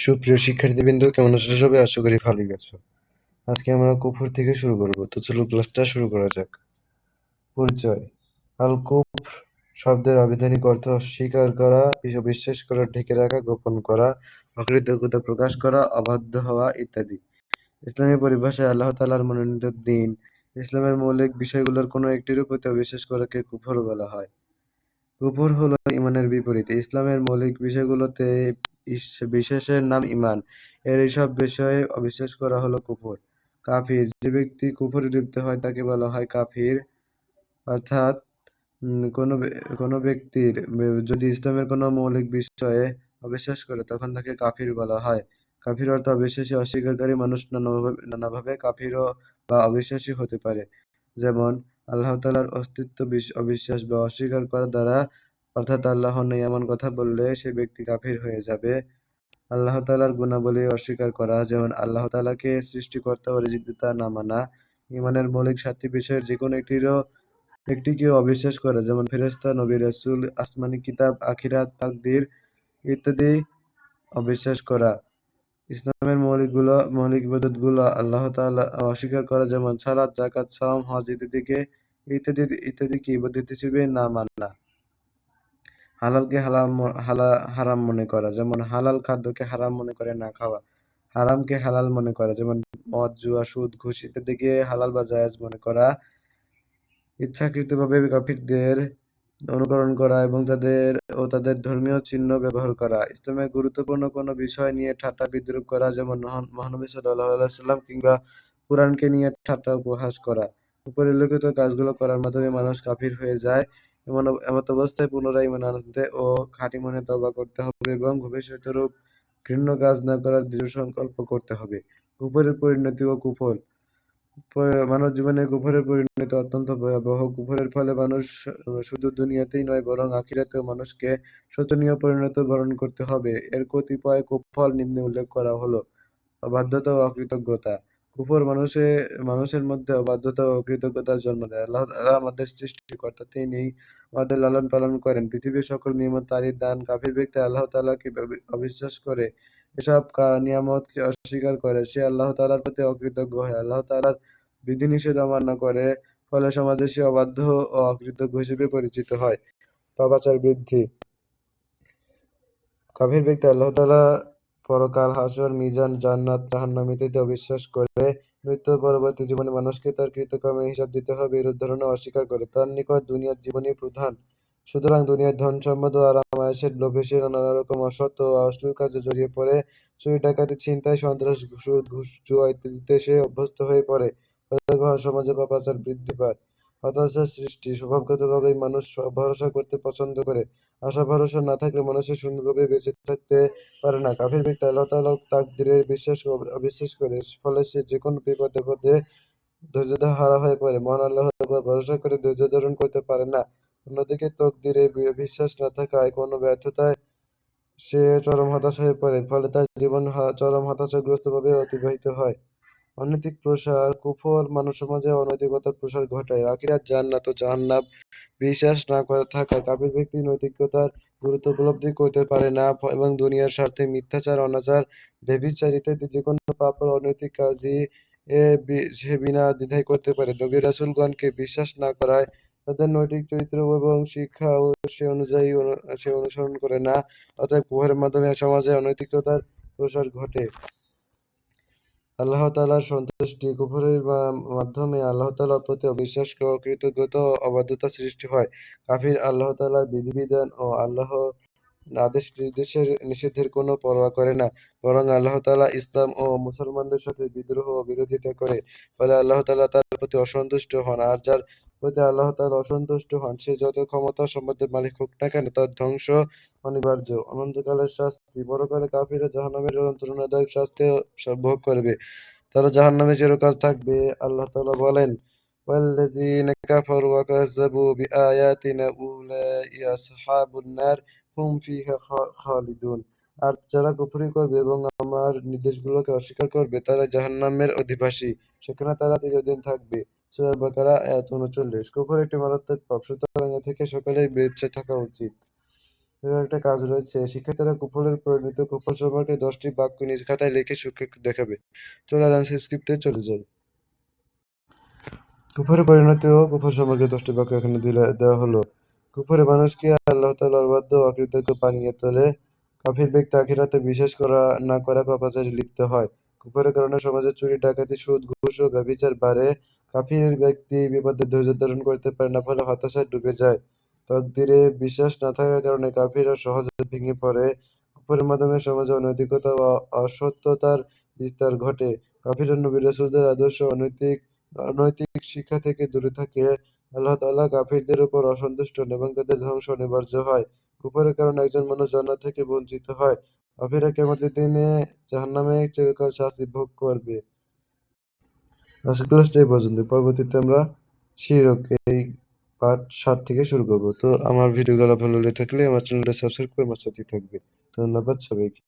সুপ্রিয় শিক্ষার্থীবৃন্দ, কেমন আছো সবাই? আশা করি ভালোই আছো। আজকে আমরা কুফর থেকে শুরু করব। তো চলো ক্লাসটা শুরু করা যাক। পরিচয়। আল কুফর শব্দের আবিধানিক অর্থ অস্বীকার করা বিশ্বাস করা, ঢেকে রাখা, গোপন করা, অকৃতজ্ঞতা প্রকাশ করা, অবাধ্য হওয়া ইত্যাদি। ইসলামী পরিভাষায় আল্লাহ তাআলার মনোনীত দিন। ইসলামের মৌলিক বিষয়গুলোর কোনো একটির প্রতি অবিশ্বাস করাকে কুফর বলা হয়। কুফর হলো ইমানের বিপরীতে। ইসলামের মৌলিক বিষয়গুলোতে বিশেষের নাম ইমান এর এইসব বিষয়ে অবিশ্বাস করা হলো কুফর। কাফির, যে ব্যক্তি কুফরে লিপ্ত হয়, তাকে বলা হয় কাফির। অর্থাৎ কোনো কোনো ব্যক্তির যদি ইসলামের কোনো মৌলিক বিষয়ে অবিশ্বাস করে, তখন তাকে কাফির বলা হয়। কাফির অর্থ অবিশ্বাসী, অস্বীকারী মানুষ নানাভাবে নানাভাবে কাফিরও বা অবিশ্বাসী হতে পারে। যেমন, আল্লাহ তালার অস্তিত্ব অবিশ্বাস বা অস্বীকার করা দ্বারা অর্থাৎ আল্লাহ নেই এমন কথা বললে সে ব্যক্তি কাফির হয়ে যাবে। আল্লাহ তালার গুণাবলী অস্বীকার করা, যেমন আল্লাহ তালাকে সৃষ্টিকর্তা ও না মানা, ইমানের মৌলিক সাতটি বিষয়ের যে কোনো একটিরও একটিকেও অবিশ্বাস করা, যেমন ফেরেস্তা নবী রসুল, আসমানি কিতাব, আখিরাত, তাকদির ইত্যাদি অবিশ্বাস করা। ইসলামের মৌলিকগুলো, মৌলিক ইবাদতগুলো আল্লাহ তাআলা অস্বীকার করা, যেমন সালাত জাকাত সাওম হজ ইত্যাদিকে, ইত্যাদি, ইত্যাদিকে ইবাদত হিসেবে না মানা। হালালকে হালাম হালা, হারাম মনে করা। যেমন হালাল খাদ্যকে হারাম মনে করে না খাওয়া, হারামকে হালাল মনে করা। যেমন মদ, জুয়া, সুদ ঘুষ ইত্যাদিকে হালাল বা জায়েজ মনে করা। ইচ্ছাকৃতভাবে কাফিরদের অনুকরণ করা এবং তাদের ও তাদের ধর্মীয় চিহ্ন ব্যবহার করা। ইসলামের গুরুত্বপূর্ণ কোনো বিষয় নিয়ে ঠাট্টা বিদ্রুপ করা, যেমন মহানবী সাল্লাহ সাল্লাম কিংবা কোরআনকে নিয়ে ঠাট্টা উপহাস করা। উপরে উল্লেখিত কাজগুলো করার মাধ্যমে মানুষ কাফির হয়ে যায়। এমন এমত অবস্থায় পুনরায় ইমান আনতে ও খাঁটি মনে তবা করতে হবে এবং ভবিষ্যতের রূপ ঘৃণ্য কাজ না করার দৃঢ় সংকল্প করতে হবে। কুফরের পরিণতি ও কুফল। মানব জীবনে কুফরের পরিণতি অত্যন্ত ভয়াবহ। কুফরের ফলে মানুষ শুধু দুনিয়াতেই নয়, বরং আখিরাতেও মানুষকে শোচনীয় পরিণত বরণ করতে হবে। এর কতিপয় কুফল নিম্নে উল্লেখ করা হলো অবাধ্যতা ও অকৃতজ্ঞতা। কুফর মানুষের মানুষের মধ্যে অবাধ্যতা ও অকৃতজ্ঞতার জন্ম দেয়। আল্লাহ তাআলা আমাদের সৃষ্টিকর্তা তিনি আমাদের লালন পালন করেন। পৃথিবীর সকল নিয়ামত, তারই দান কাফির ব্যক্তি আল্লাহ তাআলাকে অবিশ্বাস করে, এসব নিয়ামতকে অস্বীকার করে। সে আল্লাহ তাআলার প্রতি অকৃতজ্ঞ হয়। আল্লাহ তাআলার বিধিনিষেধ অমান্য করে, ফলে সমাজে সে অবাধ্য ও অকৃতজ্ঞ হিসেবে পরিচিত হয়। পাপাচার বৃদ্ধি। কাফির ব্যক্তি আল্লাহ তাআলা পরকাল হাসর, মিজান, জান্নাত, জাহান্নাম ইত্যাদি অবিশ্বাস করে মৃত্যুর পরবর্তী জীবনে মানুষকে তার কৃতকর্মের হিসাব দিতে হবে, এরূপ ধারণা অস্বীকার করে। তার নিকট দুনিয়ার জীবনই প্রধান। সুতরাং দুনিয়ার ধন সম্পদ ও আরাম আয়েসের লোভে সে নানা রকম অসৎ ও অশ্লীল কাজে জড়িয়ে পড়ে। চুরি, ডাকাতি, ছিনতাই, সন্ত্রাস, ঘুষ ঘুষ, জুয়া ইত্যাদিতে সে অভ্যস্ত হয়ে পড়ে। সমাজে পাপাচার বৃদ্ধি পায়। হতাশার সৃষ্টি, স্বভাবগতভাবেই মানুষ ভরসা করতে পছন্দ করে। আশা, ভরসা না থাকলে মানুষের সুন্দরভাবে বেঁচে থাকতে পারে না। কাফির ব্যক্তি আল্লাহ তাআলা তাকদিরের বিশ্বাস অবিশ্বাস করে ফলে সে যে কোনো বিপদে পদে ধৈর্য হারা হয়ে পড়ে। মহান আল্লাহর উপর ভরসা করে ধৈর্য ধারণ করতে পারে না। অন্যদিকে তকদিরে বিশ্বাস না থাকায় কোনো ব্যর্থতায় সে চরম হতাশ হয়ে পড়ে, ফলে তার জীবন চরম হতাশাগ্রস্তভাবে অতিবাহিত হয়। অনৈতিক প্রসার কুফর মানব সমাজে অনৈতিকতার প্রসার ঘটায়। আখিরাত জান্নাত ও জাহান্নাম বিশ্বাস না করে থাকা কাবির ব্যক্তি নৈতিকতার গুরুত্ব উপলব্ধি করতে পারে না এবং দুনিয়ার স্বার্থে মিথ্যাচার, অনাচার ইত্যাদি যে কোনো পাপ অনৈতিক কাজই সে বিনা দ্বিধায় করতে পারে। নবী রাসুলগণকে বিশ্বাস না করায় তাদের নৈতিক চরিত্র এবং শিক্ষা ও সে অনুযায়ী সে অনুসরণ করে না। অতএব কুহের মাধ্যমে সমাজে অনৈতিকতার প্রসার ঘটে। আল্লাহ তালার সন্তুষ্টি কুফরের মাধ্যমে আল্লাহ তালার প্রতি অবিশ্বাস কৃতজ্ঞত অবাধ্যতা সৃষ্টি হয়। কাফির আল্লাহ তালার বিধিবিধান ও আল্লাহ আদেশ নির্দেশের নিষেধের কোনো পরোয়া করে না, বরং আল্লাহ তালা ইসলাম ও মুসলমানদের সাথে বিদ্রোহ ও বিরোধিতা করে। ফলে আল্লাহ তালা তার প্রতি অসন্তুষ্ট হন, আর যার প্রতি আল্লাহ তালা অসন্তুষ্ট হন সে যত ক্ষমতা সম্পদের মালিক হোক না কেন তার ধ্বংস অনিবার্য অনন্তকালের শাস্তি পরকালে কাফিরা জাহান্নামের যন্ত্রণাদায়ক শাস্তি ভোগ করবে তারা জাহান্নামে চিরকাল থাকবে আল্লাহ তালা বলেন والذين كفروا وكذبوا بآياتنا أولئك أصحاب النار হুম ফিহা খালিদুন আর যারা কুফরি করবে এবং আমার নির্দেশগুলোকে অস্বীকার করবে, তারা জাহান্নামের অধিবাসী। সেখানে তারা দীর্ঘদিন থাকবে। সূরা বাকারা আয়াত উনচল্লিশ। কুফর একটি মারাত্মক পাপ। সুতরাং থেকে সকলেই বেঁচে থাকা উচিত। একটা কাজ রয়েছে। শিক্ষার্থীরা কুফলের পরিণত কুফল সম্পর্কে দশটি বাক্য নিজ খাতায় লিখে শিক্ষককে দেখাবে। চলো আনসার স্ক্রিপ্টে চলে যাই কুফরে পরিণতি ও কুফর সম্পর্কে দশটি বাক্য এখানে দিলে দেওয়া হলো। কুফরে মানুষকে আল্লাহ তাআলার বাধ্য অকৃতজ্ঞ বানিয়ে তোলে? কাফির ব্যক্তি আখিরাতে বিশ্বাস করা না করা পাপাচারে লিপ্ত হয়। কুফরের কারণে সমাজে চুরি, ডাকাতি, সুদ, ঘুষ ও ব্যভিচার বাড়ে। কাফির ব্যক্তি বিপদে ধৈর্য ধারণ করতে পারে না, ফলে হতাশায় ডুবে যায়। তকদিরে বিশ্বাস না থাকার কারণে কাফিররা সহজে ভেঙে পড়ে। কুফরের মাধ্যমে সমাজে অনৈতিকতা ও অসত্যতার বিস্তার ঘটে। কাফিররা নবী রাসূলদের আদর্শ অনৈতিক অনৈতিক শিক্ষা থেকে দূরে থাকে। আল্লাহ তাআলা কাফিরদের উপর অসন্তুষ্ট হন এবং তাদের ধ্বংস অনিবার্য হয়। কুফরের কারণে একজন মানুষ জান্নাত থেকে বঞ্চিত হয়। কাফিররা কিয়ামতের দিনে জাহান্নামে চিরকাল শাস্তি ভোগ করবে। আজকের পর্যন্ত। পরবর্তীতে আমরা শিরক এই পার্ট সাত থেকে শুরু করব। তো আমার ভিডিওগুলো ভালো লেগে থাকলে আমার চ্যানেলটা সাবস্ক্রাইব করে আমার সাথে থাকবে। ধন্যবাদ সবাইকে।